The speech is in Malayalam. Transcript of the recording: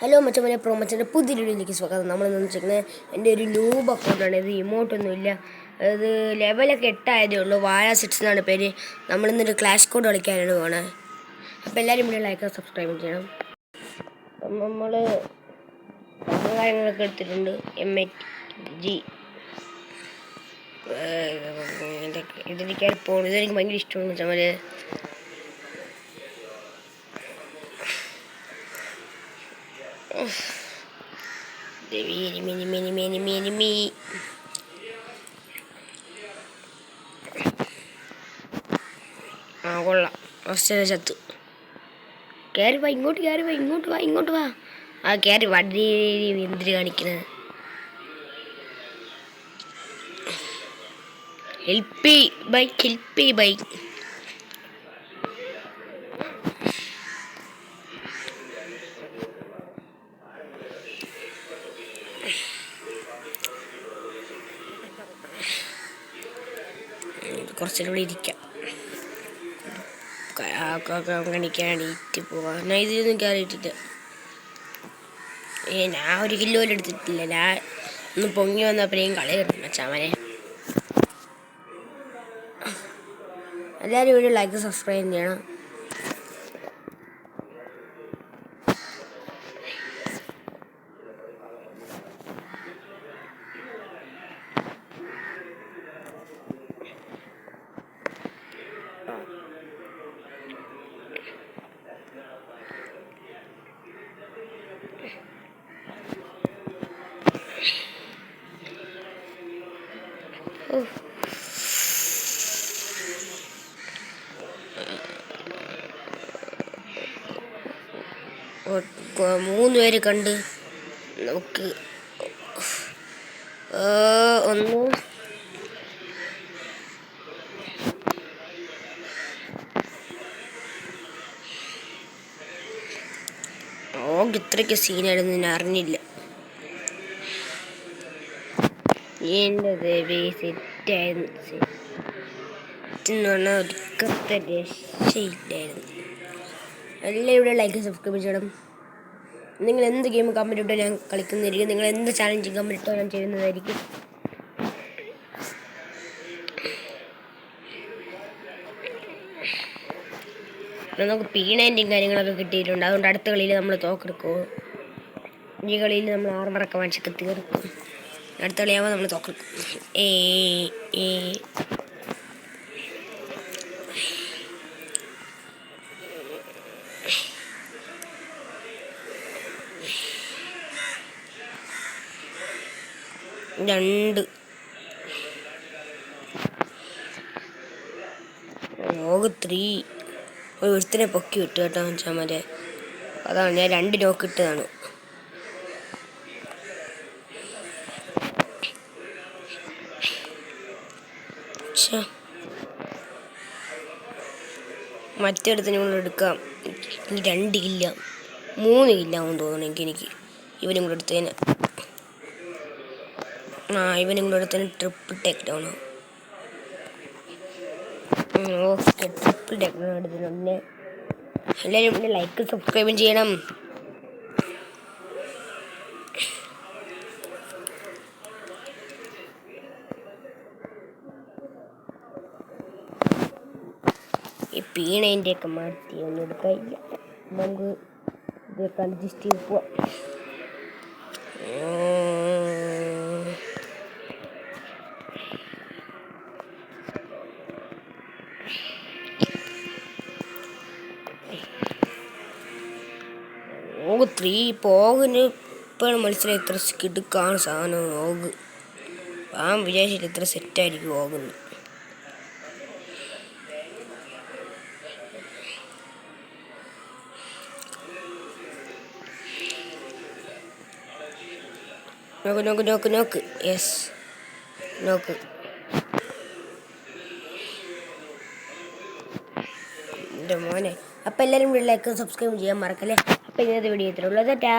ഹലോ മച്ചമ്മനെ പ്രോ മച്ചന്റെ പുതിയ വീഡിയോയിലേക്ക് സ്വാഗതം. നമ്മളെന്ന് വെച്ചിരിക്കുന്നത് എന്റെ ഒരു ലൂബ് അക്കൗണ്ടാണ് ഇത് ഇമോട്ടൊന്നുമില്ല അത് ലെവലൊക്കെ എട്ടായതേ ഉള്ളൂ. വാഴ സിക്സ് എന്നാണ് പേര്. നമ്മളിന്നൊരു ക്ലാഷ് കോഡ് കളിക്കാനാണ് പോണത് അപ്പോൾ എല്ലാവരും വീഡിയോ ലൈക്ക് സബ്സ്ക്രൈബ് ചെയ്യണം. അപ്പം നമ്മൾ കാര്യങ്ങളൊക്കെ എടുത്തിട്ടുണ്ട്. എം എ ജി ഇതെനിക്ക് പോകണം ഇതെനിക്ക് ഭയങ്കര ഇഷ്ടമാണ് മച്ചമ്മര് മിനി മിനി മിനി മിനി മിനി മീ ആ കൊള്ളാം. ഫസ്റ്റ് ചത്തു. കയറി വാ ഇങ്ങോട്ട് കയറി വാ ഇങ്ങോട്ട് വാ ഇങ്ങോട്ട് വാ. ആ കയറി വണ്ടി എന്തിരി കാണിക്കുന്നത്? ഹെൽപ്പ് ബൈക്ക് ഹെൽപ്പ് ബൈക്ക് കുറച്ചുകൂടെ കൂടി ഇരിക്കാം കണിക്കാൻ എണീറ്റ് പോവാം ഞാൻ ഇതിലൊന്നും കയറിയിട്ടില്ല. ഏ ഞാൻ ഒരു കിലോ എടുത്തിട്ടില്ല. ഞാൻ ഒന്ന് പൊങ്ങി വന്നപ്പോഴേക്കും കളി കിട്ടണം ചമനെ എല്ലാവരും ഒരു ലൈക്ക് സബ്സ്ക്രൈബ് ചെയ്യണം. മൂന്ന് പേര് കണ്ട് നമുക്ക് ഒന്ന്. ഓക്ക് ഇത്രയ്ക്ക് സീനായിരുന്നു ഞാൻ അറിഞ്ഞില്ല. എന്റെ ദേവി സെറ്റായിരുന്നു സെറ്റെന്ന് പറഞ്ഞാൽ ഒടുക്കത്തെ രക്ഷയില്ലായിരുന്നു എല്ലാവരും ലൈക്ക് സബ്സ്ക്രൈബ് ചെയ്യണം നിങ്ങൾ എന്ത് ഗെയിം കമന്റ് ഇട്ടോ ഞാൻ കളിക്കുന്നതായിരിക്കും. നിങ്ങൾ എന്ത് ചാലഞ്ച് കമന്റ് ഇട്ടോ ഞാൻ ചെയ്യുന്നതായിരിക്കും. നമുക്ക് പീണേന്റെയും കാര്യങ്ങളൊക്കെ കിട്ടിയിട്ടുണ്ട്. അതുകൊണ്ട് അടുത്ത കളിയിൽ നമ്മൾ തോക്കെടുക്കും. ഈ കളിയിൽ നമ്മൾ ആർമറൊക്കെ വാങ്ങിച്ചൊക്കെ തീർക്കും. അടുത്ത കളിയാകുമ്പോൾ നമ്മൾ തോക്കണം ഏ ഏ. രണ്ട്. ലോക ത്രീ. ഒരുത്തിനെ പൊക്കി വിട്ടു കേട്ടോ വെച്ചാൽ മറ്റേ അതാണ് ഞാൻ രണ്ട് ലോക്ക് ഇട്ടതാണ് മറ്റേടത്തിന് ഞങ്ങൾ എടുക്കാം. രണ്ട് കില്ല മൂന്ന് കില്ല ആവും തോന്നുന്നു എനിക്ക് എനിക്ക് ഇവനും കൂടെ എടുത്തതിന്. ആ ഇവനും കൂടെ എടുത്തതിന് triple take down okay triple take down എടുത്തിട്ടുണ്ട് എല്ലാവരും ലൈക്ക് സബ്സ്ക്രൈബും ചെയ്യണം. പീണേന്റെ ഒക്കെ മാറ്റി ഒന്നും എടുക്കാനില്ല നമുക്ക് ഇതൊക്കെ അഡ്ജസ്റ്റ് ചെയ്ത് പോവാം. ഓഗ് ത്രീ പോകിന് ഇപ്പോഴാണ് മനസ്സിലായി ഇത്ര കിടുക്കാണ് സാധനം ഓഗ് ഞാൻ വിചാരിച്ചിട്ട് ഇത്ര സെറ്റായിരിക്കും ഓകുന്നു നോക്ക് നോക്ക് നോക്ക് നോക്ക് യെസ് നോക്ക് എന്റെ മോനെ. അപ്പം എല്ലാവരും ലൈക്കും സബ്സ്ക്രൈബ് ചെയ്യാൻ മറക്കല്ലേ? അപ്പം ഇന്നത്തെ വീഡിയോ ഇത്രയുള്ളത് ടാ.